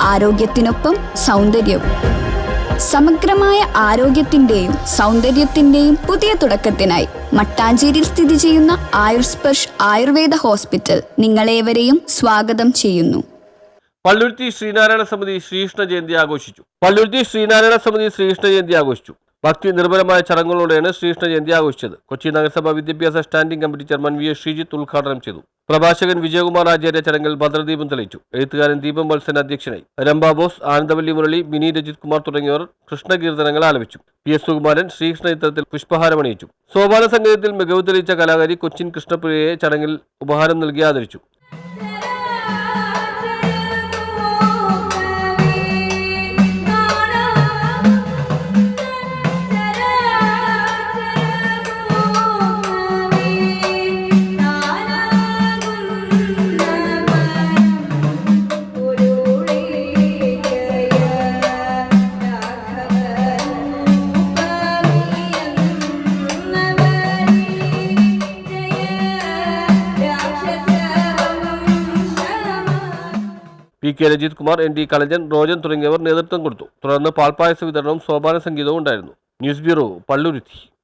ആരോഗ്യത്തിനൊപ്പം സൗന്ദര്യവും. സമഗ്രമായ ആരോഗ്യത്തിന്റെയും സൗന്ദര്യത്തിന്റെയും പുതിയ തുടക്കത്തിനായി മട്ടാഞ്ചേരിയിൽ സ്ഥിതി ചെയ്യുന്ന ആയുർസ്പർഷ് ആയുർവേദ ഹോസ്പിറ്റൽ നിങ്ങളേവരെയും സ്വാഗതം ചെയ്യുന്നു. പള്ളുരുത്തി ശ്രീനാരായണ സമിതി ശ്രീകൃഷ്ണ ജയന്തി ആഘോഷിച്ചു. പള്ളുരുത്തി ശ്രീനാരായണ സമിതി ശ്രീകൃഷ്ണ ജയന്തി ആഘോഷിച്ചു. ഭക്തി നിർഭരമായ ചടങ്ങുകളോടെയാണ് ശ്രീകൃഷ്ണ ജയന്തി ആഘോഷിച്ചത്. കൊച്ചി നഗരസഭാ വിദ്യാഭ്യാസ standing committee chairman V S Sreejith ഉദ്ഘാടനം ചെയ്തു. പ്രഭാഷകൻ വിജയകുമാർ ആചാര്യ ചടങ്ങിൽ ഭദ്രദീപം തെളിയിച്ചു. എഴുത്തുകാരൻ ദീപം വത്സൻ അധ്യക്ഷനായി. രംഭ ബോസ് ആനന്ദവല്ലി മുരളി മിനി രജിത് കുമാർ തുടങ്ങിയവർ കൃഷ്ണകീർത്തനങ്ങൾ ആലപിച്ചു. പി എസ് സുകുമാരൻ ശ്രീകൃഷ്ണ ചിത്രത്തിൽ പുഷ്പഹാരമണിയിച്ചു സോപാന സംഗീതത്തിൽ മികവ് തെളിയിച്ച കലാകാരി കൊച്ചിൻ കൃഷ്ണപ്രിയയെ ചടങ്ങിൽ ഉപഹാരം നൽകി ആദരിച്ചു. P K Rajith Kumar N D കളജൻ രോജൻ തുടങ്ങിയവർ നേതൃത്വം കൊടുത്തു. തുടർന്ന് പാൽപ്പായസ വിതരണവും സോപാന സംഗീതവും ഉണ്ടായിരുന്നു. News bureau Palluruthy.